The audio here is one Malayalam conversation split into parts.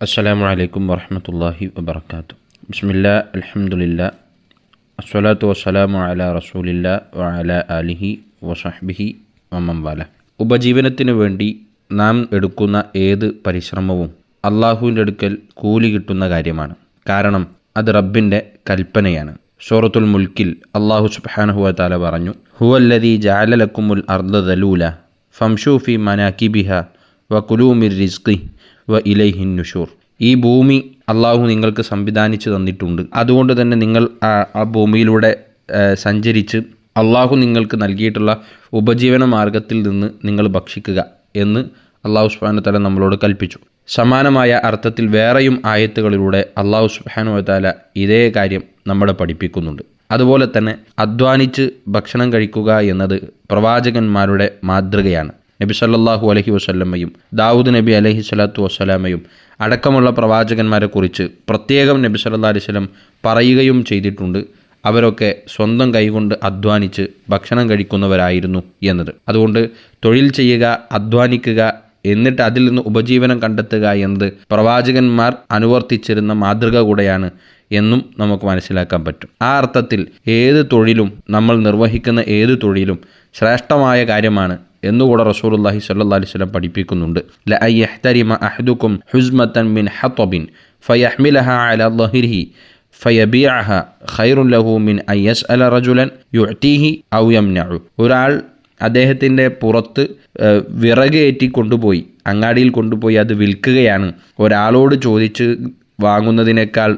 അസ്സലാമു അലൈക്കും വറഹമത്തല്ലാഹി വബർക്കാത്തു ബിസ്മില്ല അലഹമുല്ല അസ്വലാത്തു വസ്സലാമു അല റസൂലില്ല വഅല ആലിഹി വസഹ്ബിഹി വമംവാല ഉപജീവനത്തിനു വേണ്ടി നാം എടുക്കുന്ന ഏത് പരിശ്രമവും അള്ളാഹുവിന്റെ അടുക്കൽ കൂലി കിട്ടുന്ന കാര്യമാണ്. കാരണം അത് റബ്ബിന്റെ കൽപ്പനയാണ്. സൂറത്തുൽ മുൽക്കിൽ അള്ളാഹു സുബ്ഹാനഹു താല പറഞ്ഞു ഹുവല്ലദീ ജാലലക്കുമുൽ അർദ ദലൂല ഫംഷൂഫി മനാക്കിബിഹ വ കുലൂമിർ റിസ്ഖി വ ഇലൈഹിൻ നുഷൂർ. ഈ ഭൂമി അള്ളാഹു നിങ്ങൾക്ക് സംവിധാനിച്ചു തന്നിട്ടുണ്ട്. അതുകൊണ്ട് തന്നെ നിങ്ങൾ ആ ഭൂമിയിലൂടെ സഞ്ചരിച്ച് അള്ളാഹു നിങ്ങൾക്ക് നൽകിയിട്ടുള്ള ഉപജീവന മാർഗത്തിൽ നിന്ന് നിങ്ങൾ ഭക്ഷിക്കുക എന്ന് അള്ളാഹു സുബാനു താല നമ്മളോട് കൽപ്പിച്ചു. സമാനമായ അർത്ഥത്തിൽ വേറെയും ആയത്തുകളിലൂടെ അള്ളാഹു താല ഇതേ കാര്യം നമ്മളെ പഠിപ്പിക്കുന്നുണ്ട്. അതുപോലെ തന്നെ അധ്വാനിച്ച് ഭക്ഷണം കഴിക്കുക എന്നത് പ്രവാചകന്മാരുടെ മാതൃകയാണ്. നബി സല്ലാഹു അലഹി വസ്ല്ലമ്മയും ദാവൂദ് നബി അലഹി സ്വലാത്തു വസ്സലാമയും അടക്കമുള്ള പ്രവാചകന്മാരെ കുറിച്ച് പ്രത്യേകം നബി സല്ലാ അലൈഹി വസല്ലം പറയുകയും ചെയ്തിട്ടുണ്ട്. അവരൊക്കെ സ്വന്തം കൈകൊണ്ട് അധ്വാനിച്ച് ഭക്ഷണം കഴിക്കുന്നവരായിരുന്നു എന്നത്. അതുകൊണ്ട് തൊഴിൽ ചെയ്യുക അധ്വാനിക്കുക എന്നിട്ട് അതിൽ നിന്ന് ഉപജീവനം കണ്ടെത്തുക എന്നത് പ്രവാചകന്മാർ അനുവർത്തിച്ചിരുന്ന മാതൃക കൂടെയാണ് എന്നും നമുക്ക് മനസ്സിലാക്കാൻ പറ്റും. ആ അർത്ഥത്തിൽ ഏത് തൊഴിലും നമ്മൾ നിർവഹിക്കുന്ന ഏത് തൊഴിലും ശ്രേഷ്ഠമായ കാര്യമാണ് എന്നുകൂടെ സ്വല്ലല്ലാഹി അലൈഹി വസല്ലം പഠിപ്പിക്കുന്നുണ്ട്. ല അയ്യഹ്തരിമ അഹ്ദുക്കും ഹുസ്മത്തൻ മിൻ ഹത്തൊബിൻ ഫയഹ്മിലഹ അല ളഹിരിഹി ഫയബിഅഹ ഖൈറുൻ ലഹു മിൻ അൻ യസ്അല റജുലൻ യുഅ്തീഹി ഔ യംനഉ. ഒരാൾ അദ്ദേഹത്തിന്റെ പുറത്ത് വിറകേറ്റി കൊണ്ടുപോയി. അങ്ങാടിയിൽ കൊണ്ടുപോയി അത് വിൽക്കുകയാണ്. ഒരാളോട് ചോദിച്ച് വാങ്ങുന്നതിനേക്കാൾ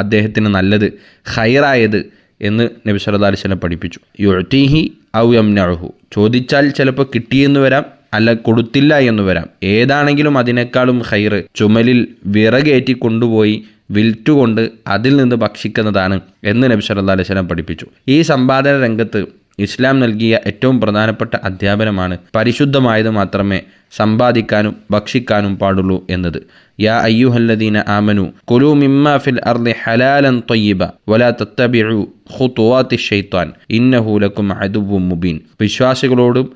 അദ്ദേഹത്തിന് നല്ലത് ഹൈറായത് എന്ന് നബി സല്ലല്ലാഹു അലൈഹി വസല്ലം പഠിപ്പിച്ചു. യുഅ്തീഹി ഔ യംനഉഹു. ചോദിച്ചാൽ ചിലപ്പോൾ കിട്ടിയെന്ന് വരാം അല്ല കൊടുത്തില്ല എന്ന് വരാം. ഏതാണെങ്കിലും അതിനേക്കാളും ഹൈറ് ചുമലിൽ വിറകേറ്റി കൊണ്ടുപോയി വിൽറ്റുകൊണ്ട് അതിൽ നിന്ന് ഭക്ഷിക്കുന്നതാണ് എന്ന് നബി സല്ലല്ലാഹു അലൈഹി സ്വലം പഠിപ്പിച്ചു. ഈ സമ്പാദന രംഗത്ത് ഇസ്ലാം നൽകിയ ഏറ്റവും പ്രധാനപ്പെട്ട അധ്യാപനമാണ് പരിശുദ്ധമായത് മാത്രമേ സമ്പാദിക്കാനും ഭക്ഷിക്കാനും പാടുള്ളൂ എന്നത്. യാ അയ്യുഹല്ലദീന ആമനു കുലു മിമ്മ ഫിൽ അർദി ഹലാലൻ തൊയ്യബ വലാ തത്തബിഴു ഖുതുവാത്തി ഷൈത്താൻ ഇന്നഹു ലക്കും അദുവ്വും മുബീൻ. വിശ്വാസികളോടും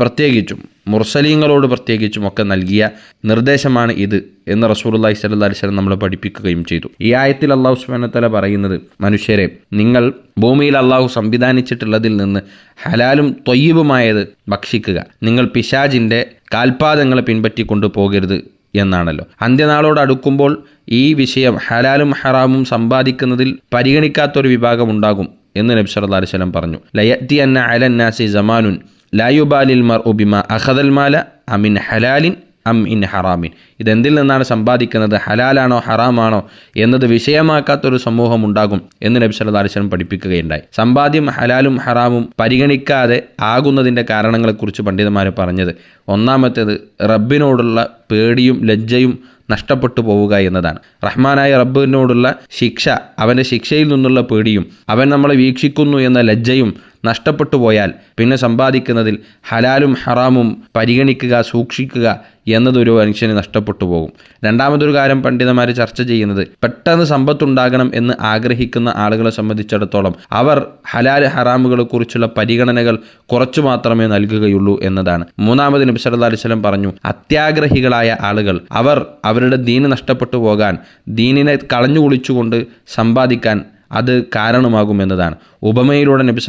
പ്രത്യേകിച്ചും മുർസലീങ്ങളോട് പ്രത്യേകിച്ചും ഒക്കെ നൽകിയ നിർദ്ദേശമാണ് ഇത് എന്ന് റസൂലുള്ളാഹി സ്വല്ലല്ലാഹി അലൈഹി വസല്ലം നമ്മളെ പഠിപ്പിക്കുകയും ചെയ്തു. ഈ ആയത്തിൽ അള്ളാഹു സുബാനത്തല പറയുന്നത് മനുഷ്യരെ നിങ്ങൾ ഭൂമിയിൽ അള്ളാഹു സംവിധാനിച്ചിട്ടുള്ളതിൽ നിന്ന് ഹലാലും തൊയ്യബുമായത് ഭക്ഷിക്കുക. നിങ്ങൾ പിശാജിന്റെ കാൽപാദങ്ങളെ പിൻപറ്റിക്കൊണ്ടു പോകരുത് എന്നാണല്ലോ. അന്ത്യനാളോട് അടുക്കുമ്പോൾ ഈ വിഷയം ഹലാലും ഹറാമും സമ്പാദിക്കുന്നതിൽ പരിഗണിക്കാത്തൊരു വിഭാഗം ഉണ്ടാകും എന്ന് നബി സല്ലല്ലാഹു അലൈഹി വസല്ലം പറഞ്ഞു. ലയത്തി അന്ന അലന്നാസി ജമാനുൻ ലായുബാലിൽ മർ ഉബിമ അഖദൽ മാല അമിൻ ഹലാലിൻ അം ഇൻ ഹറാമിൻ ഇതെന്തിൽ നിന്നാണ് സമ്പാദിക്കുന്നത്? ഹലാലാണോ ഹറാമാണോ? എന്നത് വിഷയമാക്കാത്തൊരു സമൂഹം ഉണ്ടാകും എന്ന് നബി വസല്ലം പഠിപ്പിക്കുകയുണ്ടായി. സമ്പാദ്യം ഹലാലും ഹറാമും പരിഗണിക്കാതെ ആകുന്നതിന്റെ കാരണങ്ങളെക്കുറിച്ച് പണ്ഡിതന്മാർ പറഞ്ഞത് ഒന്നാമത്തേത് റബ്ബിനോടുള്ള പേടിയും ലജ്ജയും നഷ്ടപ്പെട്ടു പോവുക എന്നതാണ്. റഹ്മാനായ റബ്ബിനോടുള്ള ശിക്ഷ അവന്റെ ശിക്ഷയിൽ നിന്നുള്ള പേടിയും അവൻ നമ്മളെ വീക്ഷിക്കുന്നു എന്ന ലജ്ജയും നഷ്ടപ്പെട്ടു പോയാൽ പിന്നെ സമ്പാദിക്കുന്നതിൽ ഹലാലും ഹറാമും പരിഗണിക്കുക സൂക്ഷിക്കുക എന്നതൊരു മനുഷ്യന് നഷ്ടപ്പെട്ടു പോകും രണ്ടാമതൊരു കാര്യം പണ്ഡിതന്മാർ ചർച്ച ചെയ്യുന്നത് പെട്ടെന്ന് സമ്പത്തുണ്ടാകണം എന്ന് ആഗ്രഹിക്കുന്ന ആളുകളെ സംബന്ധിച്ചിടത്തോളം അവർ ഹലാൽ ഹറാമുകളെ കുറിച്ചുള്ള പരിഗണനകൾ കുറച്ചു മാത്രമേ നൽകുകയുള്ളൂ എന്നതാണ്. മൂന്നാമത് നബി സല്ലല്ലാഹു അലൈഹി വസല്ലം പറഞ്ഞു അത്യാഗ്രഹികളായ ആളുകൾ അവർ അവരുടെ ദീന് നഷ്ടപ്പെട്ടു പോകാൻ ദീനിനെ കളഞ്ഞു കുളിച്ചുകൊണ്ട് സമ്പാദിക്കാൻ അത് കാരണമാകുമെന്നതാണ് ഉപമയിലൂടെ നബി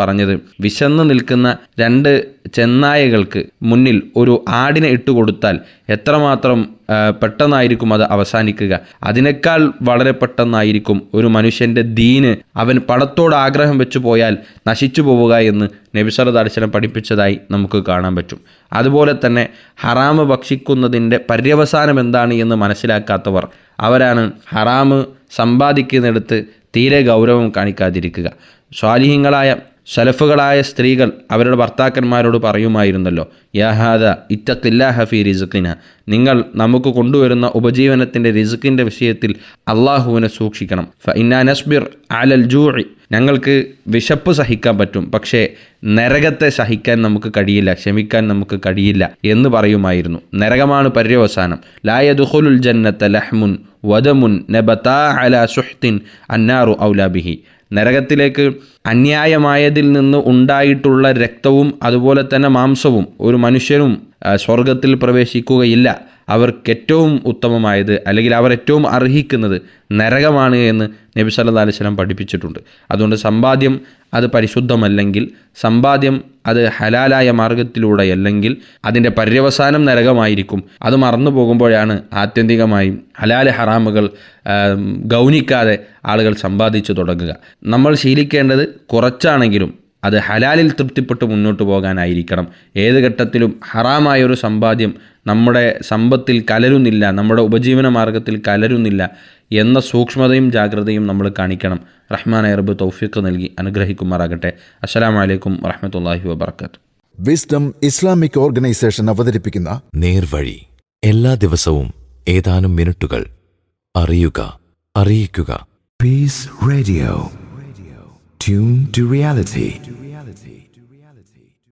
പറഞ്ഞത് വിശന്ന് നിൽക്കുന്ന രണ്ട് ചെന്നായകൾക്ക് മുന്നിൽ ഒരു ആടിനെ ഇട്ടുകൊടുത്താൽ എത്രമാത്രം പെട്ടെന്നായിരിക്കും അത് അവസാനിക്കുക. അതിനേക്കാൾ വളരെ പെട്ടെന്നായിരിക്കും ഒരു മനുഷ്യന്റെ ദീന് അവൻ പണത്തോട് ആഗ്രഹം വെച്ചു പോയാൽ നശിച്ചു പോവുക എന്ന് നബി സല്ലല്ലാഹു അലൈഹി പഠിപ്പിച്ചതായി നമുക്ക് കാണാൻ പറ്റും. അതുപോലെ തന്നെ ഹറാമ് ഭക്ഷിക്കുന്നതിന്റെ പര്യവസാനം എന്താണ് എന്ന് മനസ്സിലാക്കാത്തവർ അവരാണ് ഹറാമ് സമ്പാദിക്കുന്നിടത്ത് തീരെ ഗൗരവം കാണിക്കാതിരിക്കുക. സ്വാലിഹ്യങ്ങളായ സലഫുകളായ സ്ത്രീകൾ അവരുടെ ഭർത്താക്കന്മാരോട് പറയുമായിരുന്നല്ലോ യാഹാദ ഇറ്റത്തില്ലാ ഹഫി റിസുക്കിന നിങ്ങൾ നമുക്ക് കൊണ്ടുവരുന്ന ഉപജീവനത്തിന്റെ റിസുക്കിന്റെ വിഷയത്തിൽ അള്ളാഹുവിനെ സൂക്ഷിക്കണം. ഫ ഇന്നാ നസ്ബിർ അലൽ ജൂഴി ഞങ്ങൾക്ക് വിശപ്പ് സഹിക്കാൻ പറ്റും പക്ഷേ നരകത്തെ സഹിക്കാൻ നമുക്ക് കഴിയില്ല ക്ഷമിക്കാൻ നമുക്ക് കഴിയില്ല എന്ന് പറയുമായിരുന്നു. നരകമാണ് പര്യവസാനം. ലായദുഹുലുൽ ജന്നത്ത ലഹ്മുൻ വദമുൻ നബതാ അല സുഹ്തിൻ അന്നാറു ഔലാബിഹി നരകത്തിലേക്ക് അന്യായമായതിൽ നിന്ന് ഉണ്ടായിട്ടുള്ള രക്തവും അതുപോലെ തന്നെ മാംസവും ഒരു മനുഷ്യനും സ്വർഗത്തിൽ പ്രവേശിക്കുകയില്ല. അവർക്ക് ഏറ്റവും ഉത്തമമായത് അല്ലെങ്കിൽ അവർ ഏറ്റവും അർഹിക്കുന്നത് നരകമാണ് എന്ന് നബി സല്ലാ അലൈഹി വസല്ലം പഠിപ്പിച്ചിട്ടുണ്ട്. അതുകൊണ്ട് സമ്പാദ്യം അത് പരിശുദ്ധമല്ലെങ്കിൽ സമ്പാദ്യം അത് ഹലാലായ മാർഗത്തിലൂടെ അല്ലെങ്കിൽ അതിന്റെ പര്യവസാനം നരകമായിരിക്കും. അത് മറന്നു പോകുമ്പോഴാണ് ആത്യന്തികമായും ഹലാല ഹറാമുകൾ ഗൗനിക്കാതെ ആളുകൾ സമ്പാദിച്ചു തുടങ്ങുക. നമ്മൾ ശീലിക്കേണ്ടത് കുറച്ചാണെങ്കിലും അത് ഹലാലിൽ തൃപ്തിപ്പെട്ട് മുന്നോട്ട് പോകാനായിരിക്കണം. ഏത് ഘട്ടത്തിലും ഹറാമായ ഒരു സമ്പാദ്യം നമ്മുടെ സമ്പത്തിൽ കലരുന്നില്ല നമ്മുടെ ഉപജീവന മാർഗത്തിൽ കലരുന്നില്ല എന്ന സൂക്ഷ്മതയും ജാഗ്രതയും നമ്മൾ കാണിക്കണം. റഹ്മാൻ അറബ് തൗഫീഖ് നൽകി അനുഗ്രഹിക്കുമാറാകട്ടെ. അസ്സലാമു അലൈക്കും വറഹമത്തല്ലാഹി വബർക്കാത്തു വിസ്ഡം ഇസ്ലാമിക് ഓർഗനൈസേഷൻ അവതരിപ്പിക്കുന്ന നേർവഴി എല്ലാ ദിവസവും ഏതാനും മിനിറ്റുകൾ അറിയുക അറിയിക്കുക. Peace Radio. Tune to reality.